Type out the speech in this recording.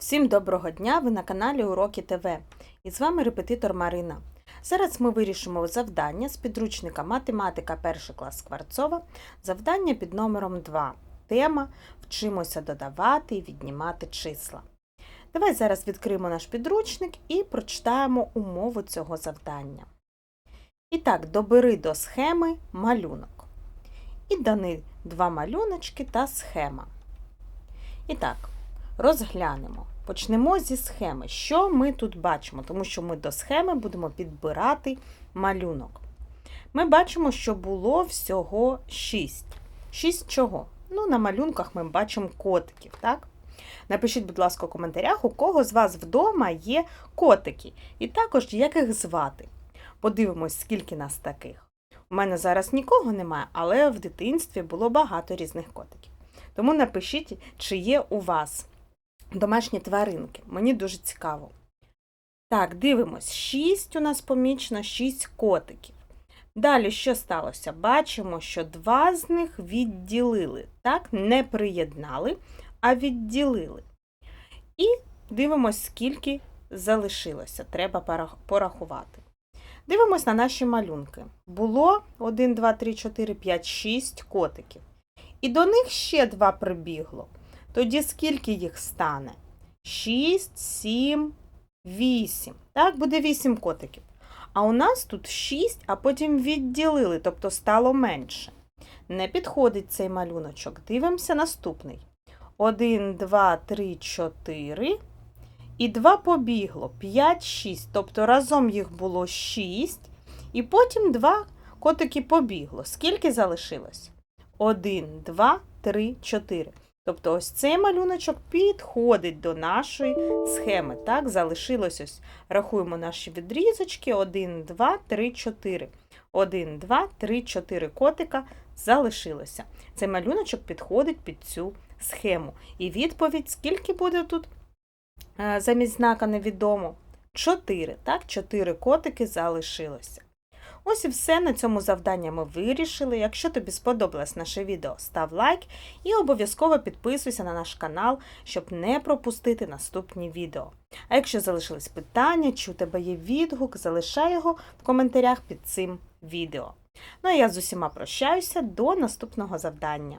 Всім доброго дня! Ви на каналі Уроки ТВ. І з вами репетитор Марина. Зараз ми вирішимо завдання з підручника Математика 1 клас Скворцова. Завдання під номером 2. Тема Вчимося додавати і віднімати числа. Давай зараз відкриємо наш підручник і прочитаємо умову цього завдання. І так, добери до схеми малюнок. І дані два малюночки та схема. І так, розглянемо. Почнемо зі схеми. Що ми тут бачимо? Тому що ми до схеми будемо підбирати малюнок. Ми бачимо, що було всього 6. 6 чого? Ну, на малюнках ми бачимо котиків, так? Напишіть, будь ласка, у коментарях, у кого з вас вдома є котики, і також як їх звати. Подивимось, скільки нас таких. У мене зараз нікого немає, але в дитинстві було багато різних котиків. Тому напишіть, чи є у вас домашні тваринки. Мені дуже цікаво. Так, дивимось. 6 у нас помічено, 6 котиків. Далі що сталося? Бачимо, що два з них відділили. Так, не приєднали, а відділили. І дивимось, скільки залишилося. Треба порахувати. Дивимось на наші малюнки. Було 1, 2, 3, 4, 5, 6 котиків. І до них ще два прибігло. Тоді скільки їх стане? 6, 7, 8. Так, буде 8 котиків. А у нас тут 6, а потім відділили, тобто стало менше. Не підходить цей малюночок. Дивимося наступний. 1, 2, 3, 4. І 2 побігло. 5, 6. Тобто разом їх було 6. І потім 2 котики побігло. Скільки залишилось? 1, 2, 3, 4. Тобто ось цей малюночок підходить до нашої схеми. Так, залишилось ось. Рахуємо наші відрізочки. 1, 2, 3, 4. 1, 2, 3, 4 котика залишилося. Цей малюночок підходить під цю схему. І відповідь, скільки буде тут е, замість знака невідомо? 4. Так, 4 котики залишилося. Ось і все на цьому завдання ми вирішили. Якщо тобі сподобалось наше відео, став лайк і обов'язково підписуйся на наш канал, щоб не пропустити наступні відео. А якщо залишились питання, чи у тебе є відгук, залишай його в коментарях під цим відео. Ну а я з усіма прощаюся до наступного завдання.